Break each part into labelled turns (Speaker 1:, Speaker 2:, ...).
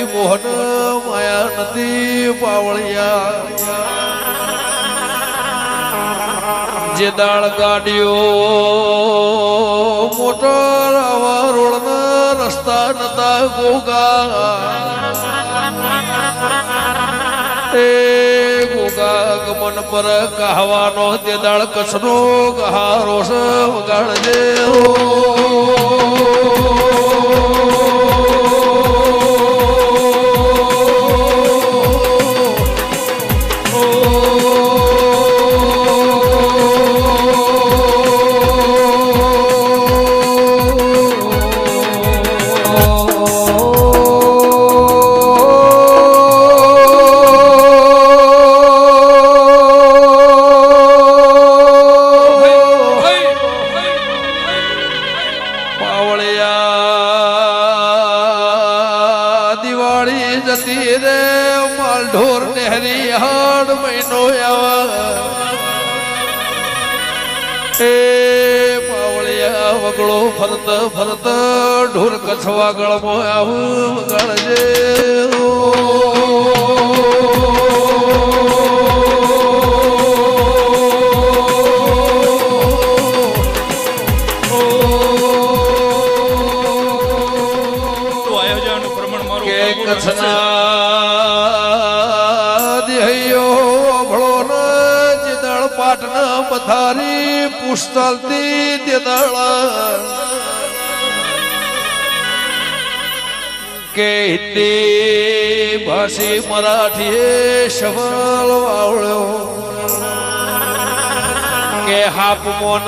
Speaker 1: આવી મોહન માયા નદી પાવળિયા જે દાળ ગાડીઓ મોટર આવા રોડના રસ્તા નતા ગોગા. એ ગોગા ગમન પર કહાવાનો તે દાળ કસનો કહારો વગાડજે કચ્છના કથવા અભળો ન જેદળ પાટના પથારી પુસ્તલતી તેદળ કે હિન્દી ભાષી મરાઠીએ સવાલ વાવળ્યો કે હાપ મોન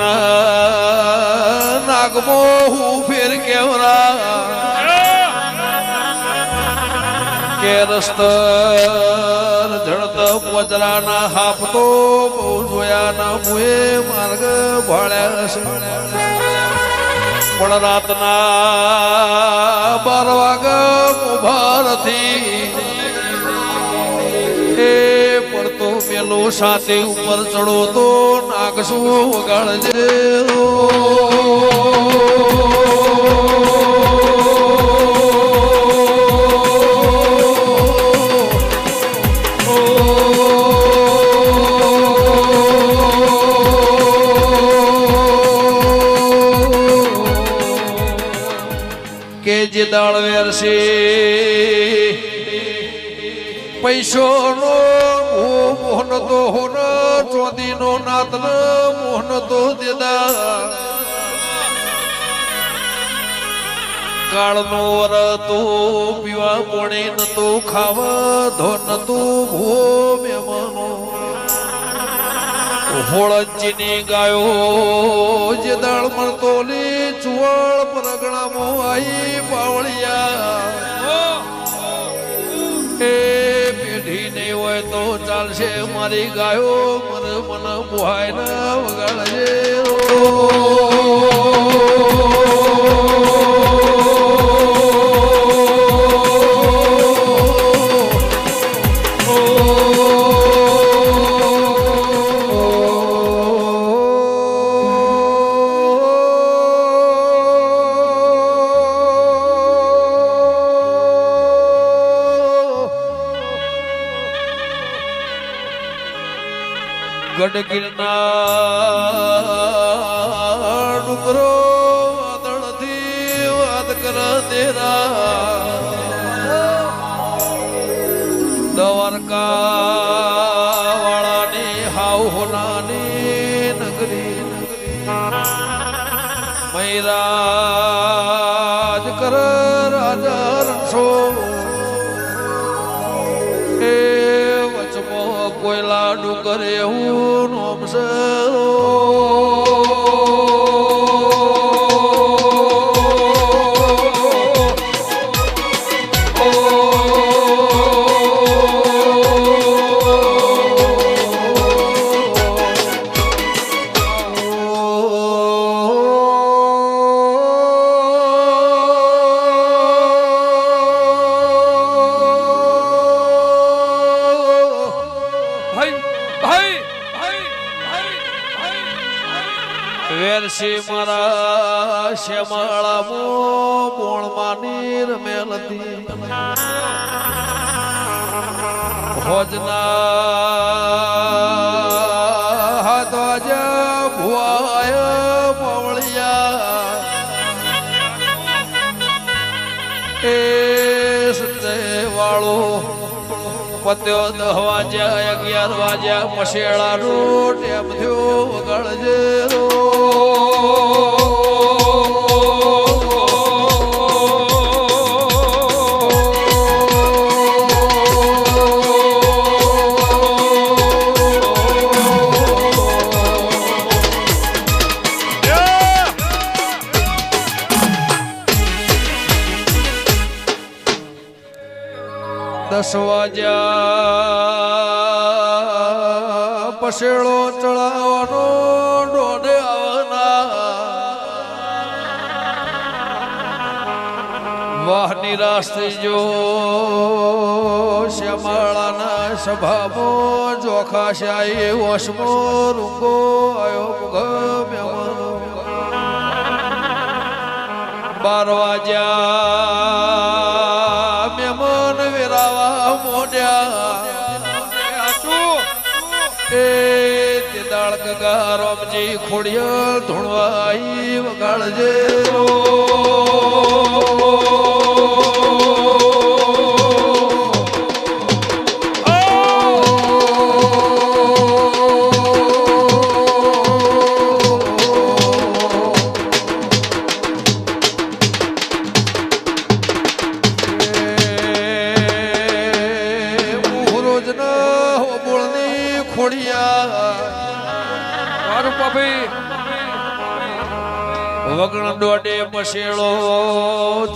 Speaker 1: નાગમો હું ફેર કેવરા. કે રસ્તર જળત પોચરાના હાપતો બહુ જોયાના મુએ માર્ગ ભાળ્યા પણ રાતના બાર વાગા ઉભારથી એ પડતો પેલો સાથે ઉપર ચડો તો નાગશું વગાડજે? નો મોહન તો દેદા. કાળનો વર તો પીવા પોણે ન તો ખાવા, ધન તો ભો મેમનો હોળંચીની ગાયો જે દાળ મળતો લે, ચુવાળ પરગણામો આઈ પાવળિયા ચાલશે મારી ગાયો મન મને બુહાય ના વગાડજે. ગઢગીરના ડુંગરો વાદળથી વાત કર તેરા. દ્વારકા વાળાની હાવ હોનાની નગરી. મૈરાજ કર રાજા રણછો એ વચમો કોયલા ડુંગર એવું
Speaker 2: ભાઈ ભાઈ ભાઈ ભાઈ
Speaker 1: વેરસી મારા શ્યામાળા મો બોણ માનીર મેલતી. ભોજના હાથ પત્યો દહ વાગ્યા અગિયાર વાગ્યા મશેળા નો એમ થયો વગાડજે દસ વાગ્યા પસેડો ચડાવવાનો ડોડે આવના વાહ, નિરાશ થઈ જો શ્યામાળાના સભામાં જોખા શાહી વશમો રૂંગો આયો ગમ્યો બાર વાગ્યા ગગા રોમજી ખોડિયાલ ધૂણવાઈ વગાડજે. ખોડિયા.
Speaker 2: મારું પપી
Speaker 1: વગણ દોડે મશેળો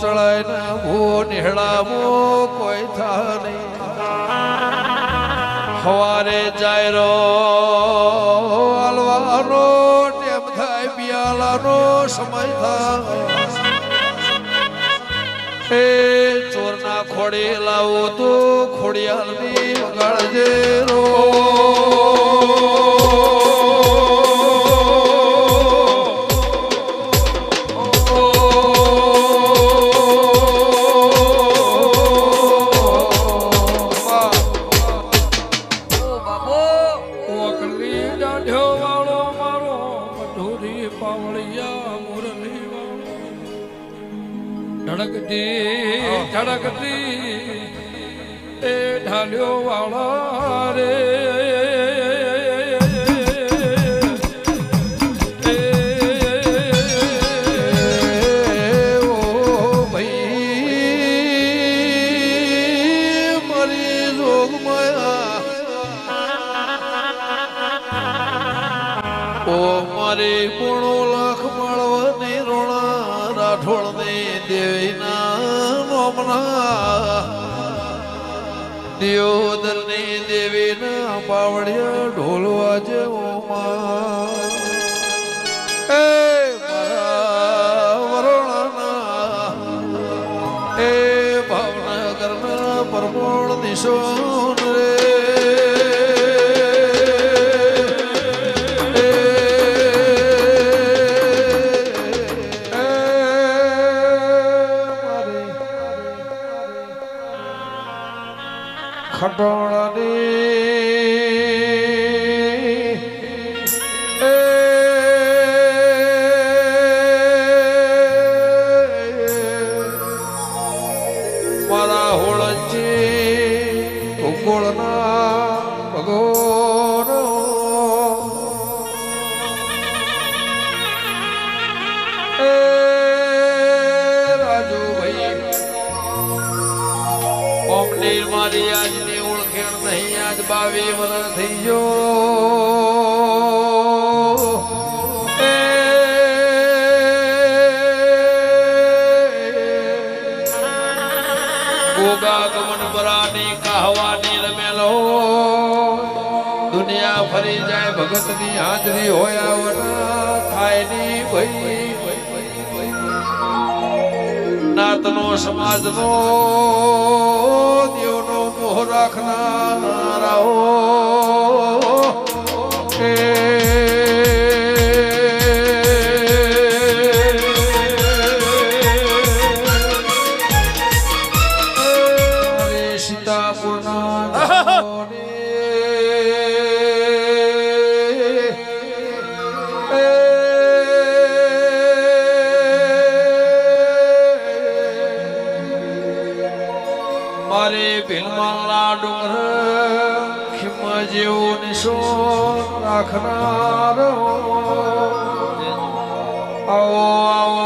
Speaker 1: ચડાય ને ભૂ નિહળામો, કોઈ થા નહીં. હવારે જાય રો હલવાનો ટેમ થાય પિયાલાનો સમય થાય. એ ચોરના ખોડે લાવો તો ખોડિયાલની વગાડજે રો.
Speaker 2: પાવળિયા મુરલી ધડકતી ધડકતી એ ઢાલ્યો વાળા રે.
Speaker 1: ઓ ભાઈ મારી પોણો લાખ માળવાની રોણા રાઠોડની દેવીના નોમના દિયોદરની દેવીના પાવડિયા ઢોલવા જેવો એ વરુણના, એ ભાવનગરના પરમોણ નિશોન ઓમની મારી આજની ઓળખેણ નહીં. આજ બાવી વરણ થઈ ગયો. ગોગા ગમન બરાની કહાવાની રમેલો. દુનિયા ફરી જાય ભગતની હાજરી હોય આવના થાયની ભાઈ નાતનો સમાજનો દેવનો મોહ રાખનારાઓ કે સીતાપુરના વિશો રાખનાર આવો આવો.